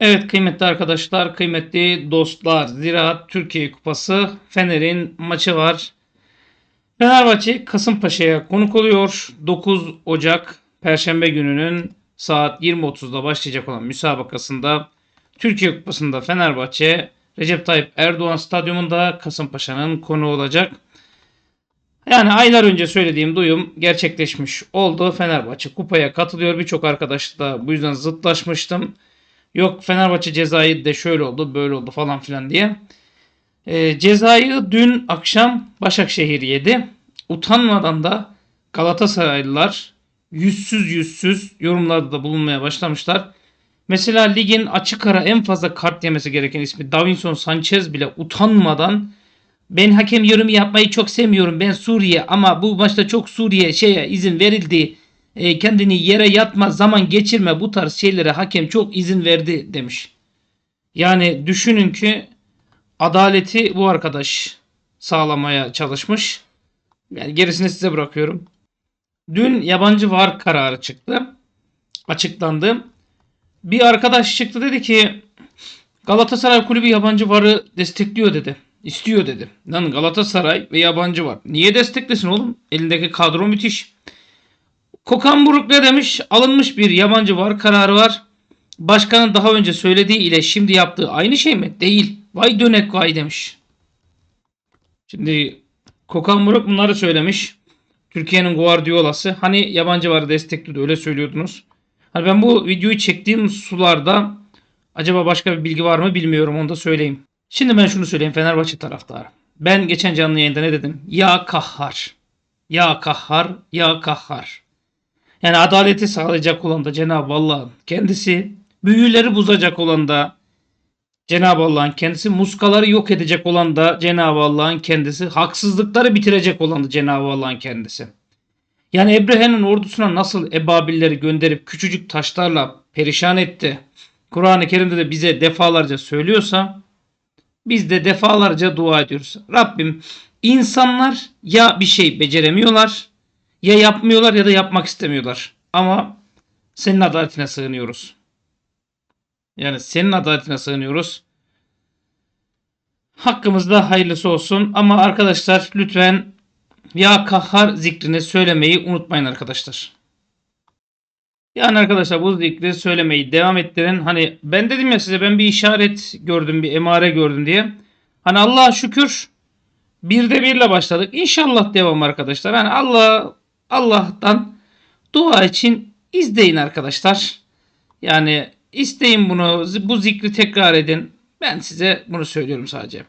Evet kıymetli arkadaşlar, kıymetli dostlar. Ziraat Türkiye Kupası Fener'in maçı var. Fenerbahçe Kasımpaşa'ya konuk oluyor. 9 Ocak Perşembe gününün saat 20.30'da başlayacak olan müsabakasında Türkiye Kupası'nda Fenerbahçe Recep Tayyip Erdoğan Stadyumunda Kasımpaşa'nın konu olacak. Yani aylar önce söylediğim duyum gerçekleşmiş oldu. Fenerbahçe kupaya katılıyor. Birçok arkadaşla bu yüzden zıtlaşmıştım. Yok Fenerbahçe cezayı de şöyle oldu böyle oldu falan filan diye. E, cezayı dün akşam Başakşehir yedi. Utanmadan da Galatasaraylılar yüzsüz yüzsüz yorumlarda da bulunmaya başlamışlar. Mesela ligin açık ara en fazla kart yemesi gereken ismi Davinson Sanchez bile utanmadan ben hakem yorumu yapmayı çok sevmiyorum. Ben Suriye ama bu maçta çok Suriye şeye izin verildi. E, kendini yere yatma, zaman geçirme bu tarz şeylere hakem çok izin verdi demiş. Yani düşünün ki adaleti bu arkadaş sağlamaya çalışmış. Yani gerisini size bırakıyorum. Dün yabancı var kararı çıktı. Açıklandı. Bir arkadaş çıktı dedi ki Galatasaray kulübü yabancı varı destekliyor dedi. İstiyor dedi. Lan Galatasaray ve yabancı var. Niye desteklesin oğlum? Elindeki kadro müthiş. Kokan Buruk ne demiş? Alınmış bir yabancı var kararı var. Başkanın daha önce söylediği ile şimdi yaptığı aynı şey mi? Değil. Vay dönek vay demiş. Şimdi Kokan Buruk bunları söylemiş. Türkiye'nin Guardiola'sı. Hani yabancı var destekliyordu öyle söylüyordunuz. Hani ben bu videoyu çektiğim sularda acaba başka bir bilgi var mı bilmiyorum onu da söyleyeyim. Şimdi ben şunu söyleyeyim Fenerbahçe taraftarı. Ben geçen canlı yayında ne dedim? Ya kahhar. Ya kahhar. Ya kahhar. Yani adaleti sağlayacak olan da Cenab-ı Allah'ın kendisi. Büyüleri bozacak olan da Cenab-ı Allah'ın kendisi. Muskaları yok edecek olan da Cenab-ı Allah'ın kendisi. Haksızlıkları bitirecek olan da Cenab-ı Allah'ın kendisi. Yani Ebrehe'nin ordusuna nasıl ebabilleri gönderip küçücük taşlarla perişan etti. Kur'an-ı Kerim'de de bize defalarca söylüyorsa biz de defalarca dua ediyoruz. Rabbim insanlar ya bir şey beceremiyorlar ya yapmıyorlar ya da yapmak istemiyorlar. Ama senin adaletine sığınıyoruz. Yani senin adaletine sığınıyoruz. Hakkımızda hayırlısı olsun. Ama arkadaşlar lütfen ya kahhar zikrini söylemeyi unutmayın arkadaşlar. Yani arkadaşlar bu zikri söylemeyi devam ettirin. Hani ben dedim ya size ben bir işaret gördüm, bir emare gördüm diye. Hani Allah'a şükür bir de birle başladık. İnşallah devam arkadaşlar. Hani Allah Allah'tan dua için izleyin arkadaşlar. Yani isteyin bunu, bu zikri tekrar edin. Ben size bunu söylüyorum sadece.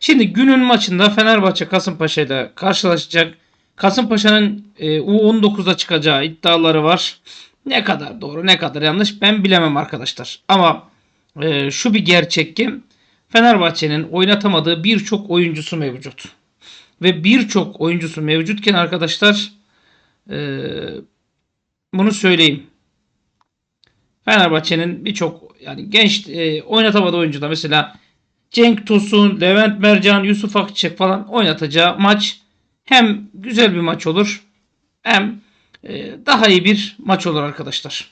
Şimdi günün maçında Fenerbahçe Kasımpaşa ile karşılaşacak. Kasımpaşa'nın e, U19'da çıkacağı iddiaları var. Ne kadar doğru ne kadar yanlış ben bilemem arkadaşlar. Ama e, şu bir gerçek ki Fenerbahçe'nin oynatamadığı birçok oyuncusu mevcut. Ve birçok oyuncusu mevcutken arkadaşlar bunu söyleyeyim. Fenerbahçe'nin birçok yani genç e, oynatamadığı oyuncu da mesela Cenk Tosun, Levent Mercan, Yusuf Akçek falan oynatacağı maç hem güzel bir maç olur hem e, daha iyi bir maç olur arkadaşlar.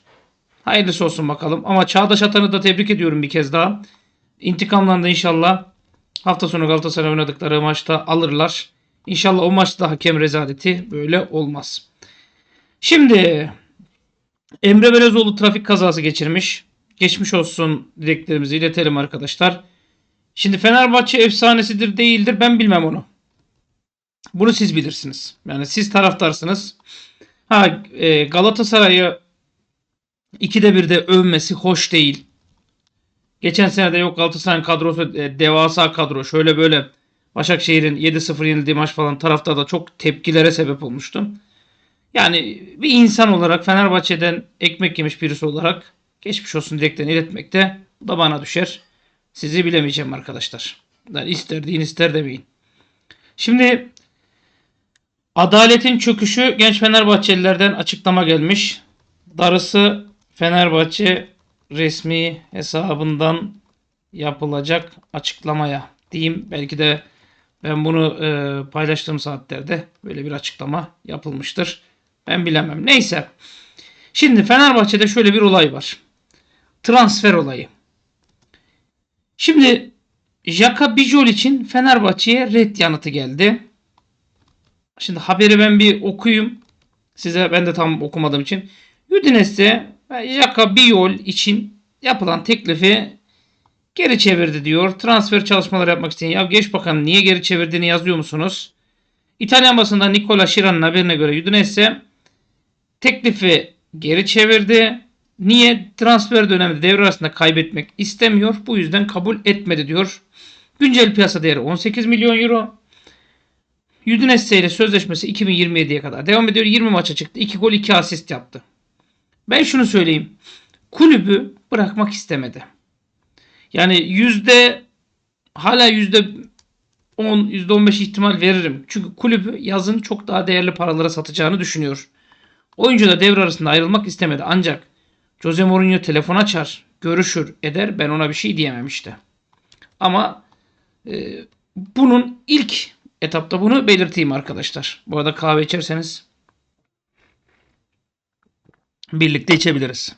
Hayırlısı olsun bakalım. Ama Çağdaş Atan'ı da tebrik ediyorum bir kez daha. İntikamlarını inşallah hafta sonu Galatasaray oynadıkları maçta alırlar. İnşallah o maçta hakem rezaleti böyle olmaz. Şimdi Emre Belezoğlu trafik kazası geçirmiş. Geçmiş olsun dileklerimizi iletelim arkadaşlar. Şimdi Fenerbahçe efsanesidir değildir ben bilmem onu. Bunu siz bilirsiniz. Yani siz taraftarsınız. Ha e, Galatasaray'ı ikide bir de övmesi hoş değil. Geçen sene de yok Galatasaray'ın kadrosu e, devasa kadro. Şöyle böyle Başakşehir'in 7-0 yenildiği maç falan tarafta da çok tepkilere sebep olmuştu. Yani bir insan olarak Fenerbahçe'den ekmek yemiş birisi olarak geçmiş olsun dileklerini iletmekte bu da bana düşer. Sizi bilemeyeceğim arkadaşlar. Yani ister deyin ister demeyin. Şimdi adaletin çöküşü genç Fenerbahçelilerden açıklama gelmiş. Darısı Fenerbahçe resmi hesabından yapılacak açıklamaya diyeyim. Belki de ben bunu e, paylaştığım saatlerde böyle bir açıklama yapılmıştır. Ben bilemem. Neyse. Şimdi Fenerbahçe'de şöyle bir olay var. Transfer olayı. Şimdi Jaka Bijol için Fenerbahçe'ye red yanıtı geldi. Şimdi haberi ben bir okuyayım. Size ben de tam okumadığım için. Udinese Jaka Bijol için yapılan teklifi geri çevirdi diyor. Transfer çalışmaları yapmak isteyen. Ya geç bakalım niye geri çevirdiğini yazıyor musunuz? İtalyan basında Nicola Şiran'ın haberine göre Udinese teklifi geri çevirdi. Niye? Transfer döneminde devre arasında kaybetmek istemiyor. Bu yüzden kabul etmedi diyor. Güncel piyasa değeri 18 milyon euro. Udinese ile sözleşmesi 2027'ye kadar devam ediyor. 20 maça çıktı. 2 gol 2 asist yaptı. Ben şunu söyleyeyim. Kulübü bırakmak istemedi. Yani yüzde hala yüzde 10, yüzde 15 ihtimal veririm. Çünkü kulübü yazın çok daha değerli paralara satacağını düşünüyor. Oyuncu da devre arasında ayrılmak istemedi. Ancak Jose Mourinho telefon açar, görüşür, eder. Ben ona bir şey diyemem işte. Ama e, bunun ilk etapta bunu belirteyim arkadaşlar. Bu arada kahve içerseniz birlikte içebiliriz.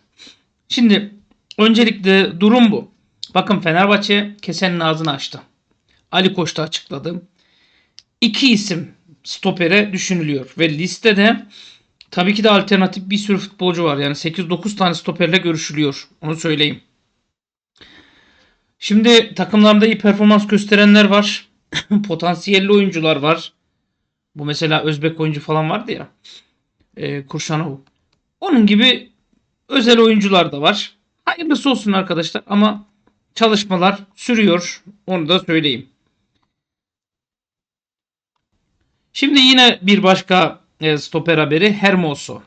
Şimdi öncelikle durum bu. Bakın Fenerbahçe kesenin ağzını açtı. Ali Koç da açıkladı. İki isim stopere düşünülüyor ve listede tabii ki de alternatif bir sürü futbolcu var. Yani 8-9 tane stoperle görüşülüyor. Onu söyleyeyim. Şimdi takımlarda iyi performans gösterenler var. Potansiyelli oyuncular var. Bu mesela Özbek oyuncu falan vardı ya. E, Kurşanov. Onun gibi özel oyuncular da var. Hayırlısı olsun arkadaşlar ama çalışmalar sürüyor. Onu da söyleyeyim. Şimdi yine bir başka stoper haberi Hermoso.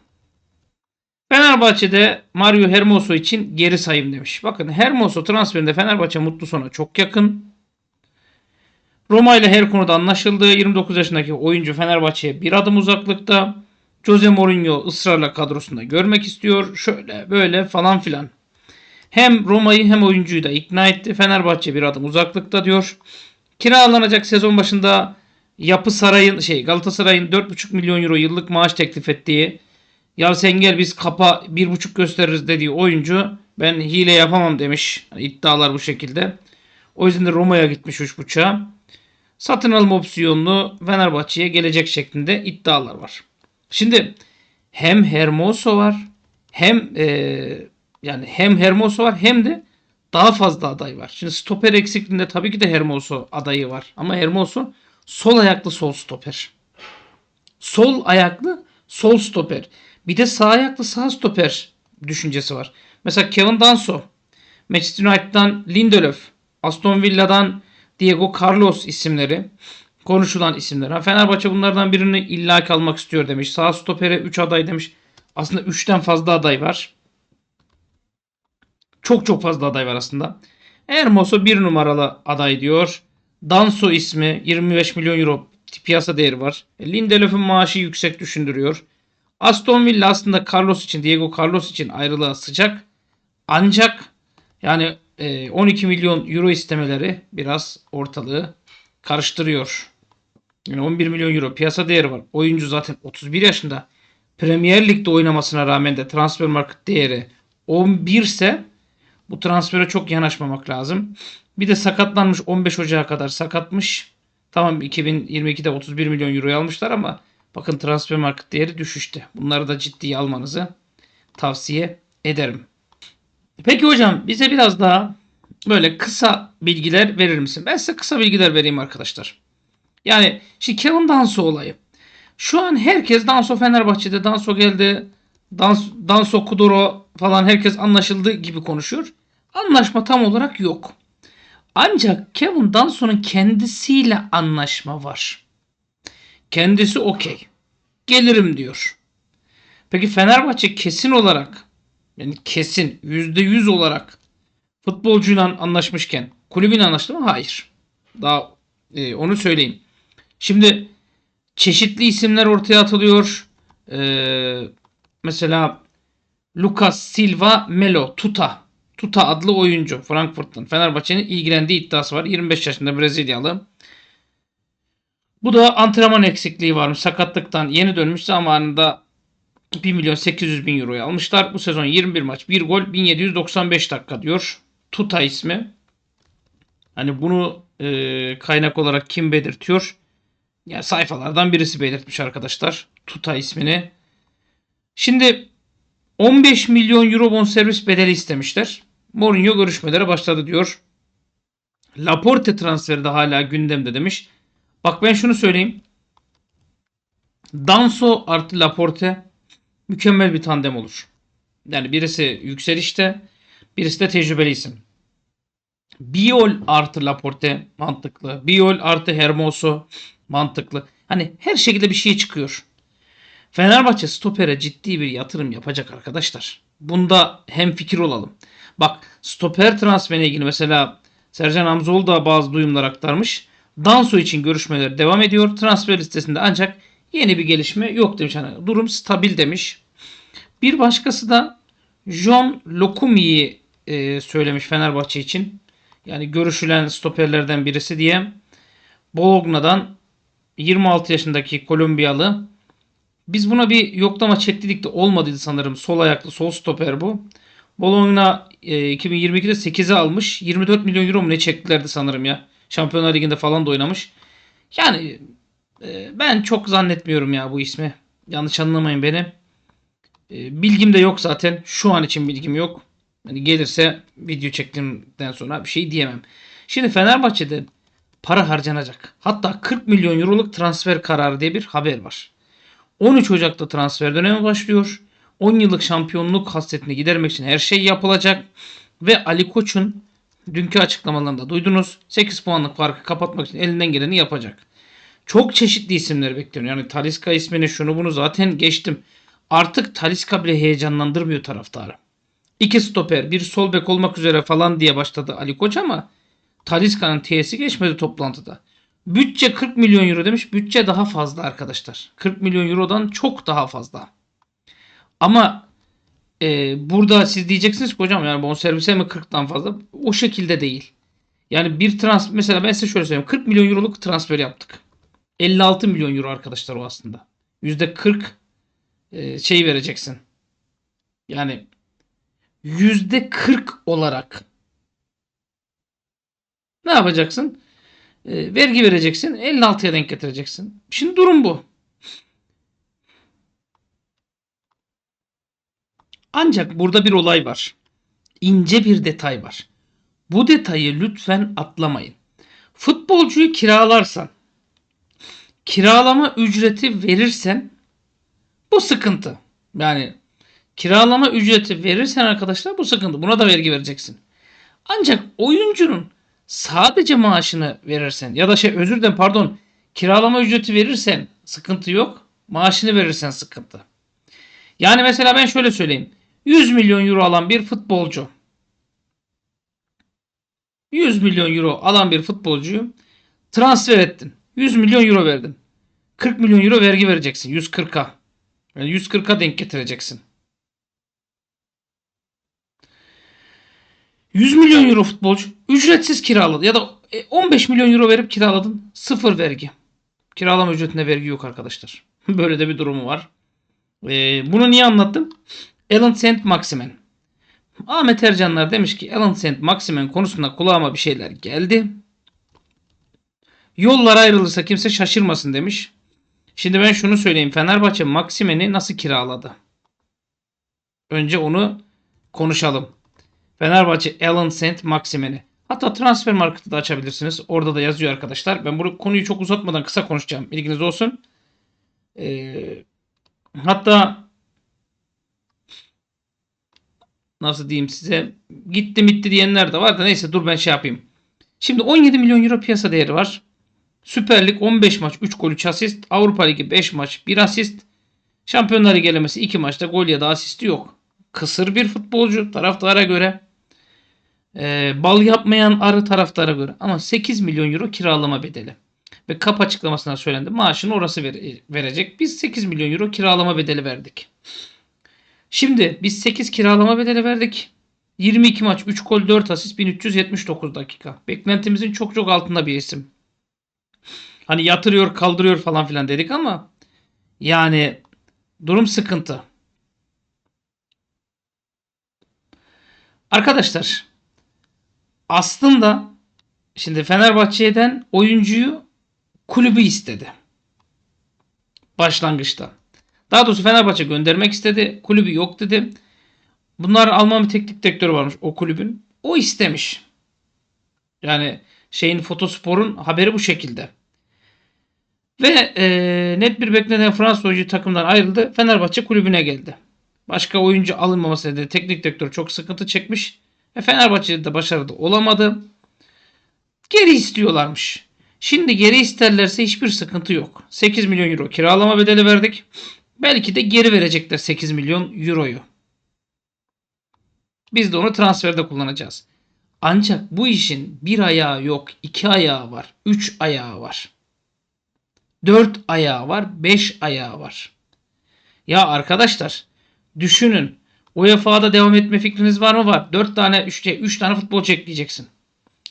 Fenerbahçe'de Mario Hermoso için geri sayım demiş. Bakın Hermoso transferinde Fenerbahçe mutlu sona çok yakın. Roma ile her konuda anlaşıldı. 29 yaşındaki oyuncu Fenerbahçe'ye bir adım uzaklıkta. Jose Mourinho ısrarla kadrosunda görmek istiyor. Şöyle böyle falan filan. Hem Roma'yı hem oyuncuyu da ikna etti. Fenerbahçe bir adım uzaklıkta diyor. Kiralanacak sezon başında Yapı Saray'ın şey Galatasaray'ın 4,5 milyon euro yıllık maaş teklif ettiği ya sen gel biz kapa 1,5 gösteririz dediği oyuncu ben hile yapamam demiş. İddialar bu şekilde. O yüzden de Roma'ya gitmiş 3,5'a. Satın alma opsiyonlu Fenerbahçe'ye gelecek şeklinde iddialar var. Şimdi hem Hermoso var hem e, yani hem Hermoso var hem de daha fazla aday var. Şimdi stoper eksikliğinde tabii ki de Hermoso adayı var. Ama Hermoso sol ayaklı sol stoper. Sol ayaklı sol stoper. Bir de sağ ayaklı sağ stoper düşüncesi var. Mesela Kevin Danso, Manchester United'dan Lindelöf, Aston Villa'dan Diego Carlos isimleri konuşulan isimler. Ha, Fenerbahçe bunlardan birini illaki almak istiyor demiş. Sağ stopere 3 aday demiş. Aslında 3'ten fazla aday var. Çok çok fazla aday var aslında. Hermoso bir numaralı aday diyor. Danso ismi 25 milyon euro piyasa değeri var. E, Lindelöf'ün maaşı yüksek düşündürüyor. Aston Villa aslında Carlos için, Diego Carlos için ayrılığa sıcak. Ancak yani 12 milyon euro istemeleri biraz ortalığı karıştırıyor. Yani 11 milyon euro piyasa değeri var. Oyuncu zaten 31 yaşında. Premier Lig'de oynamasına rağmen de transfer market değeri 11 ise bu transfere çok yanaşmamak lazım. Bir de sakatlanmış 15 Ocağı kadar sakatmış. Tamam 2022'de 31 milyon euro almışlar ama bakın transfer market değeri düşüşte. Bunları da ciddiye almanızı tavsiye ederim. Peki hocam bize biraz daha böyle kısa bilgiler verir misin? Ben size kısa bilgiler vereyim arkadaşlar. Yani şimdi Kevin Danso olayı. Şu an herkes Danso Fenerbahçe'de Danso geldi. Dans, Danso Kuduro falan herkes anlaşıldı gibi konuşuyor. Anlaşma tam olarak yok. Ancak Kevin Danso'nun kendisiyle anlaşma var. Kendisi okey. Gelirim diyor. Peki Fenerbahçe kesin olarak yani kesin %100 olarak futbolcuyla anlaşmışken kulübün anlaştı mı? Hayır. Daha e, onu söyleyeyim. Şimdi çeşitli isimler ortaya atılıyor. Ee, mesela Lucas Silva Melo Tuta. Tuta adlı oyuncu Frankfurt'tan Fenerbahçe'nin ilgilendiği iddiası var. 25 yaşında Brezilyalı. Bu da antrenman eksikliği varmış. Sakatlıktan yeni dönmüş zamanında 1 milyon 800 bin euroyu almışlar. Bu sezon 21 maç 1 gol 1795 dakika diyor. Tuta ismi. Hani bunu e, kaynak olarak kim belirtiyor? Yani sayfalardan birisi belirtmiş arkadaşlar. Tuta ismini. Şimdi 15 milyon euro bonservis bedeli istemişler. Mourinho görüşmelere başladı diyor. Laporte transferi de hala gündemde demiş. Bak ben şunu söyleyeyim. Danso artı Laporte mükemmel bir tandem olur. Yani birisi yükselişte, birisi de tecrübeli isim. Biol artı Laporte mantıklı. Biol artı Hermoso mantıklı. Hani her şekilde bir şey çıkıyor. Fenerbahçe stopere ciddi bir yatırım yapacak arkadaşlar. Bunda hem fikir olalım. Bak stoper transferine ilgili mesela Sercan Hamzoğlu da bazı duyumlar aktarmış. Danso için görüşmeler devam ediyor. Transfer listesinde ancak yeni bir gelişme yok demiş. Hani durum stabil demiş. Bir başkası da John Lokumi'yi e, söylemiş Fenerbahçe için. Yani görüşülen stoperlerden birisi diye. Bologna'dan 26 yaşındaki Kolombiyalı. Biz buna bir yoklama çektik de olmadıydı sanırım. Sol ayaklı sol stoper bu. Bologna e, 2022'de 8'e almış. 24 milyon euro mu ne çektilerdi sanırım ya. Şampiyonlar Ligi'nde falan da oynamış. Yani e, ben çok zannetmiyorum ya bu ismi. Yanlış anlamayın beni. E, bilgim de yok zaten. Şu an için bilgim yok. Hani gelirse video çektiğimden sonra bir şey diyemem. Şimdi Fenerbahçe'de para harcanacak. Hatta 40 milyon euroluk transfer kararı diye bir haber var. 13 Ocak'ta transfer dönemi başlıyor. 10 yıllık şampiyonluk hasretini gidermek için her şey yapılacak. Ve Ali Koç'un dünkü açıklamalarında duydunuz. 8 puanlık farkı kapatmak için elinden geleni yapacak. Çok çeşitli isimler bekliyorum. Yani Taliska ismini şunu bunu zaten geçtim. Artık Taliska bile heyecanlandırmıyor taraftarı. İki stoper, bir sol bek olmak üzere falan diye başladı Ali Koç ama Taliska'nın T'si geçmedi toplantıda. Bütçe 40 milyon euro demiş. Bütçe daha fazla arkadaşlar. 40 milyon eurodan çok daha fazla. Ama e, burada siz diyeceksiniz ki hocam yani bonservise mi 40'tan fazla? O şekilde değil. Yani bir transfer mesela ben size şöyle söyleyeyim. 40 milyon euroluk transfer yaptık. 56 milyon euro arkadaşlar o aslında. %40 e, şey vereceksin. Yani %40 olarak ne yapacaksın? E, vergi vereceksin. 56'ya denk getireceksin. Şimdi durum bu. Ancak burada bir olay var. İnce bir detay var. Bu detayı lütfen atlamayın. Futbolcuyu kiralarsan, kiralama ücreti verirsen bu sıkıntı. Yani kiralama ücreti verirsen arkadaşlar bu sıkıntı. Buna da vergi vereceksin. Ancak oyuncunun sadece maaşını verirsen ya da şey özür dilerim pardon kiralama ücreti verirsen sıkıntı yok. Maaşını verirsen sıkıntı. Yani mesela ben şöyle söyleyeyim. 100 milyon euro alan bir futbolcu 100 milyon euro alan bir futbolcuyu transfer ettin. 100 milyon euro verdin. 40 milyon euro vergi vereceksin. 140'a. Yani 140'a denk getireceksin. 100 milyon euro futbolcu ücretsiz kiraladı ya da 15 milyon euro verip kiraladın. Sıfır vergi. Kiralama ücretinde vergi yok arkadaşlar. Böyle de bir durumu var. Ee, bunu niye anlattım? Alan St. Maximen. Ahmet Ercanlar demiş ki Alan St. Maximen konusunda kulağıma bir şeyler geldi. Yollar ayrılırsa kimse şaşırmasın demiş. Şimdi ben şunu söyleyeyim. Fenerbahçe Maximen'i nasıl kiraladı? Önce onu konuşalım. Fenerbahçe Alan St. Maximen'i. Hatta transfer marketi de açabilirsiniz. Orada da yazıyor arkadaşlar. Ben bu konuyu çok uzatmadan kısa konuşacağım. İlginiz olsun. Ee, hatta nasıl diyeyim size gitti mitti diyenler de var da neyse dur ben şey yapayım. Şimdi 17 milyon euro piyasa değeri var. Süper Lig 15 maç 3 gol 3 asist. Avrupa Ligi 5 maç 1 asist. Şampiyonlar Ligi elemesi 2 maçta gol ya da asisti yok. Kısır bir futbolcu taraftara göre. Ee, bal yapmayan arı taraftara göre. Ama 8 milyon euro kiralama bedeli. Ve kap açıklamasına söylendi. Maaşını orası ver- verecek. Biz 8 milyon euro kiralama bedeli verdik. Şimdi biz 8 kiralama bedeli verdik. 22 maç 3 gol 4 asist 1379 dakika. Beklentimizin çok çok altında bir isim. Hani yatırıyor kaldırıyor falan filan dedik ama yani durum sıkıntı. Arkadaşlar aslında Şimdi Fenerbahçe'den oyuncuyu kulübü istedi. Başlangıçta. Daha doğrusu Fenerbahçe göndermek istedi. Kulübü yok dedi. Bunlar Alman bir teknik direktörü varmış o kulübün. O istemiş. Yani şeyin Fotospor'un haberi bu şekilde. Ve e, net bir beklenen Fransız oyuncu takımdan ayrıldı. Fenerbahçe kulübüne geldi. Başka oyuncu alınmaması nedeniyle teknik direktör çok sıkıntı çekmiş. Ve Fenerbahçe'de de başarılı olamadı. Geri istiyorlarmış. Şimdi geri isterlerse hiçbir sıkıntı yok. 8 milyon euro kiralama bedeli verdik. Belki de geri verecekler 8 milyon euroyu. Biz de onu transferde kullanacağız. Ancak bu işin bir ayağı yok, iki ayağı var, üç ayağı var. Dört ayağı var, beş ayağı var. Ya arkadaşlar düşünün. UEFA'da devam etme fikriniz var mı? Var. Dört tane, üç, üç tane futbolcu ekleyeceksin.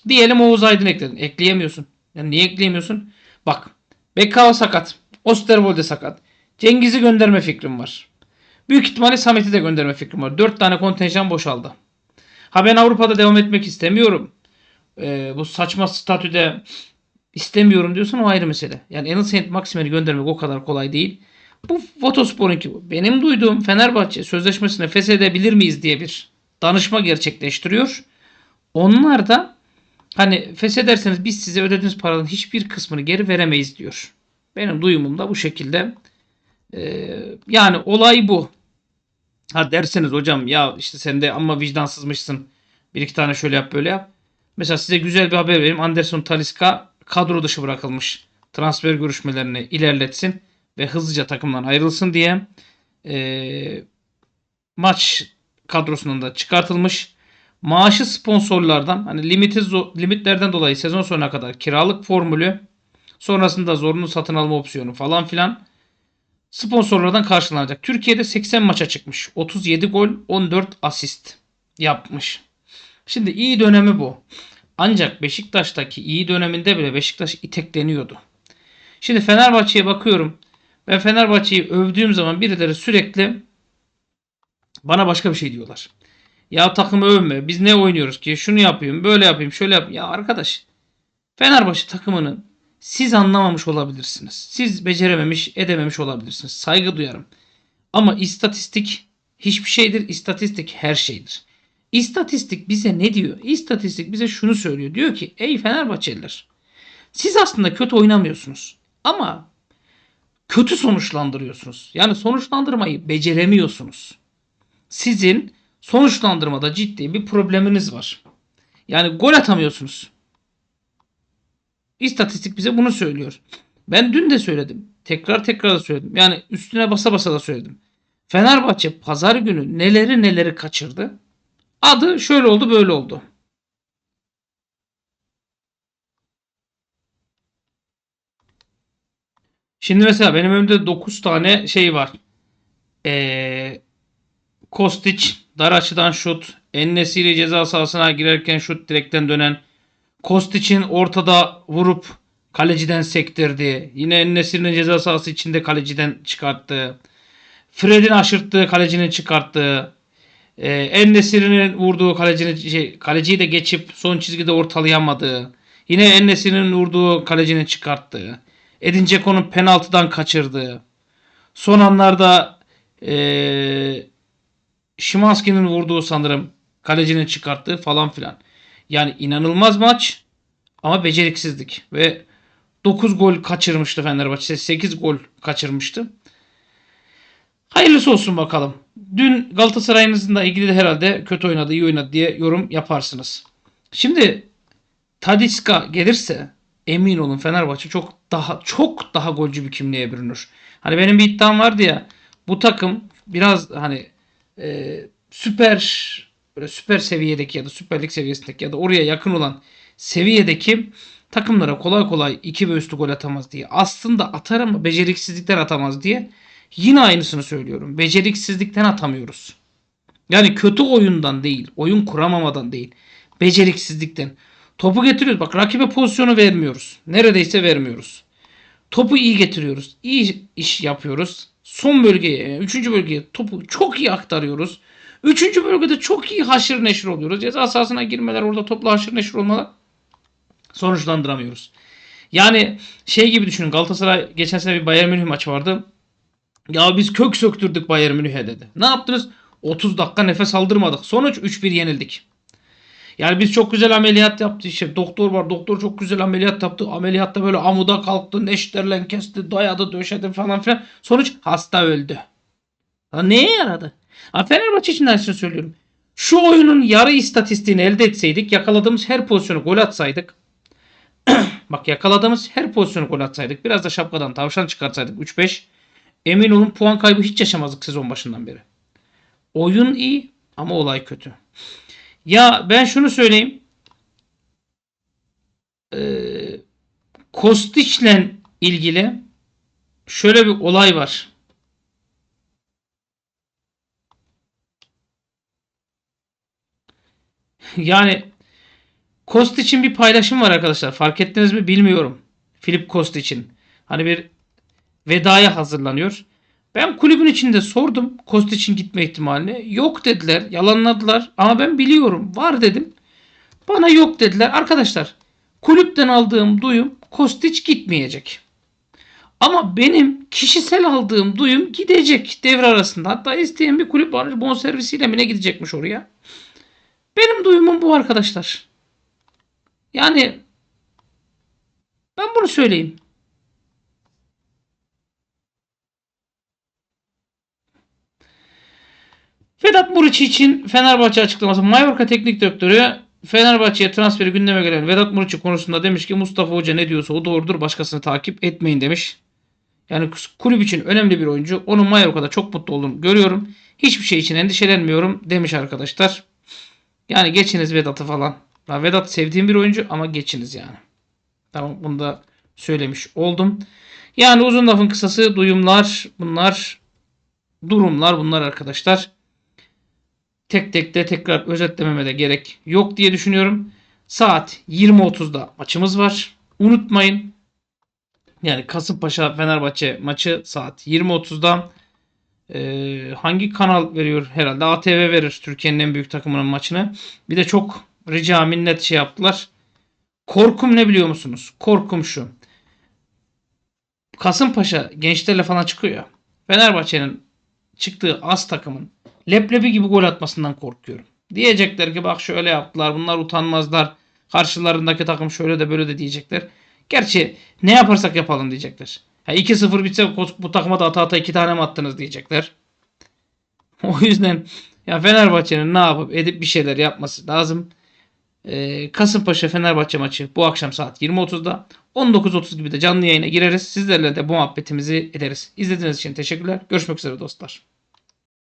Diyelim Oğuz Aydın ekledin. Ekleyemiyorsun. Yani niye ekleyemiyorsun? Bak. Bekkao sakat. Osterwolde sakat. Cengiz'i gönderme fikrim var. Büyük ihtimalle Samet'i de gönderme fikrim var. Dört tane kontenjan boşaldı. Ha ben Avrupa'da devam etmek istemiyorum. Ee, bu saçma statüde istemiyorum diyorsan o ayrı mesele. Yani Enel Saint Maximen'i göndermek o kadar kolay değil. Bu Fotospor'unki bu. Benim duyduğum Fenerbahçe sözleşmesine feshedebilir miyiz diye bir danışma gerçekleştiriyor. Onlar da hani feshederseniz biz size ödediğiniz paranın hiçbir kısmını geri veremeyiz diyor. Benim duyumum da bu şekilde. Ee, yani olay bu. Ha derseniz hocam ya işte sen de ama vicdansızmışsın. Bir iki tane şöyle yap böyle yap. Mesela size güzel bir haber vereyim. Anderson Talisca kadro dışı bırakılmış. Transfer görüşmelerini ilerletsin ve hızlıca takımdan ayrılsın diye e, maç kadrosundan da çıkartılmış. Maaşı sponsorlardan hani limiti limitlerden dolayı sezon sonuna kadar kiralık formülü sonrasında zorunlu satın alma opsiyonu falan filan sponsorlardan karşılanacak. Türkiye'de 80 maça çıkmış. 37 gol, 14 asist yapmış. Şimdi iyi dönemi bu. Ancak Beşiktaş'taki iyi döneminde bile Beşiktaş itekleniyordu. Şimdi Fenerbahçe'ye bakıyorum. Ben Fenerbahçe'yi övdüğüm zaman birileri sürekli bana başka bir şey diyorlar. Ya takımı övme. Biz ne oynuyoruz ki? Şunu yapayım, böyle yapayım, şöyle yapayım. Ya arkadaş Fenerbahçe takımının siz anlamamış olabilirsiniz. Siz becerememiş, edememiş olabilirsiniz. Saygı duyarım. Ama istatistik hiçbir şeydir. İstatistik her şeydir. İstatistik bize ne diyor? İstatistik bize şunu söylüyor. Diyor ki ey Fenerbahçeliler siz aslında kötü oynamıyorsunuz. Ama kötü sonuçlandırıyorsunuz. Yani sonuçlandırmayı beceremiyorsunuz. Sizin sonuçlandırmada ciddi bir probleminiz var. Yani gol atamıyorsunuz. İstatistik bize bunu söylüyor. Ben dün de söyledim. Tekrar tekrar da söyledim. Yani üstüne basa basa da söyledim. Fenerbahçe pazar günü neleri neleri kaçırdı. Adı şöyle oldu böyle oldu. Şimdi mesela benim önümde 9 tane şey var. Ee, Kostić dar açıdan şut. Ennesiri ceza sahasına girerken şut direkten dönen. Kostić'in ortada vurup kaleciden sektirdi. Yine Ennesiri'nin ceza sahası içinde kaleciden çıkarttı. Fred'in aşırttığı kalecinin çıkarttığı. Ee, Ennesiri'nin vurduğu kalecinin şey, kaleciyi de geçip son çizgide ortalayamadığı. Yine Ennesiri'nin vurduğu kalecinin çıkarttığı. Edin Dzeko'nun penaltıdan kaçırdığı. Son anlarda ee, Şimanski'nin vurduğu sanırım kalecinin çıkarttığı falan filan. Yani inanılmaz maç ama beceriksizlik ve 9 gol kaçırmıştı Fenerbahçe. 8 gol kaçırmıştı. Hayırlısı olsun bakalım. Dün Galatasaray'ınızın da ilgili de herhalde kötü oynadı, iyi oynadı diye yorum yaparsınız. Şimdi Tadiska gelirse emin olun Fenerbahçe çok daha çok daha golcü bir kimliğe bürünür. Hani benim bir iddiam vardı ya bu takım biraz hani e, süper böyle süper seviyedeki ya da süperlik seviyesindeki ya da oraya yakın olan seviyedeki takımlara kolay kolay 2 ve üstü gol atamaz diye. Aslında atar ama beceriksizlikten atamaz diye. Yine aynısını söylüyorum. Beceriksizlikten atamıyoruz. Yani kötü oyundan değil, oyun kuramamadan değil. Beceriksizlikten. Topu getiriyoruz. Bak rakibe pozisyonu vermiyoruz. Neredeyse vermiyoruz. Topu iyi getiriyoruz. İyi iş yapıyoruz. Son bölgeye, üçüncü bölgeye topu çok iyi aktarıyoruz. Üçüncü bölgede çok iyi haşır neşir oluyoruz. Ceza sahasına girmeler, orada topla haşır neşir olmalar. Sonuçlandıramıyoruz. Yani şey gibi düşünün Galatasaray geçen sene bir Bayern Münih maçı vardı. Ya biz kök söktürdük Bayern Münih'e dedi. Ne yaptınız? 30 dakika nefes aldırmadık. Sonuç 3-1 yenildik. Yani biz çok güzel ameliyat yaptı işte. Doktor var. Doktor çok güzel ameliyat yaptı. Ameliyatta böyle amuda kalktı. Neşterlen kesti. Dayadı döşedi falan filan. Sonuç hasta öldü. Ha, neye yaradı? Ha, Fenerbahçe için aynısını söylüyorum. Şu oyunun yarı istatistiğini elde etseydik yakaladığımız her pozisyonu gol atsaydık bak yakaladığımız her pozisyonu gol atsaydık biraz da şapkadan tavşan çıkarsaydık 3-5 emin olun puan kaybı hiç yaşamazdık sezon başından beri. Oyun iyi ama olay kötü. Ya ben şunu söyleyeyim. Ee, Kostiç'le ilgili şöyle bir olay var. Yani Kostiç'in bir paylaşım var arkadaşlar. Fark ettiniz mi bilmiyorum. Filip Kostiç'in. Hani bir vedaya hazırlanıyor. Ben kulübün içinde sordum Kostiç'in gitme ihtimalini. Yok dediler. Yalanladılar. Ama ben biliyorum. Var dedim. Bana yok dediler. Arkadaşlar kulüpten aldığım duyum Kostiç gitmeyecek. Ama benim kişisel aldığım duyum gidecek devre arasında. Hatta isteyen bir kulüp var. Bonservisiyle mi ne gidecekmiş oraya. Benim duyumum bu arkadaşlar. Yani ben bunu söyleyeyim. Vedat Muriçi için Fenerbahçe açıklaması. Mallorca Teknik Direktörü Fenerbahçe'ye transferi gündeme gelen Vedat Muriçi konusunda demiş ki Mustafa Hoca ne diyorsa o doğrudur. Başkasını takip etmeyin demiş. Yani kulüp için önemli bir oyuncu. Onun Mallorca'da çok mutlu olduğunu görüyorum. Hiçbir şey için endişelenmiyorum demiş arkadaşlar. Yani geçiniz Vedat'ı falan. Ya Vedat sevdiğim bir oyuncu ama geçiniz yani. Tamam bunu da söylemiş oldum. Yani uzun lafın kısası duyumlar bunlar durumlar bunlar arkadaşlar. Tek tek de tekrar özetlememe de gerek yok diye düşünüyorum. Saat 20.30'da maçımız var. Unutmayın. Yani Kasımpaşa Fenerbahçe maçı saat 20.30'da. Ee, hangi kanal veriyor herhalde ATV verir Türkiye'nin en büyük takımının maçını. Bir de çok rica minnet şey yaptılar. Korkum ne biliyor musunuz? Korkum şu. Kasımpaşa gençlerle falan çıkıyor. Fenerbahçe'nin çıktığı az takımın leblebi gibi gol atmasından korkuyorum. Diyecekler ki bak şöyle yaptılar bunlar utanmazlar. Karşılarındaki takım şöyle de böyle de diyecekler. Gerçi ne yaparsak yapalım diyecekler. Ha 2-0 bitse bu takıma da ata ata 2 tane mi attınız diyecekler. O yüzden ya Fenerbahçe'nin ne yapıp edip bir şeyler yapması lazım. Ee, Kasımpaşa Fenerbahçe maçı bu akşam saat 20.30'da. 19.30 gibi de canlı yayına gireriz. Sizlerle de bu muhabbetimizi ederiz. İzlediğiniz için teşekkürler. Görüşmek üzere dostlar.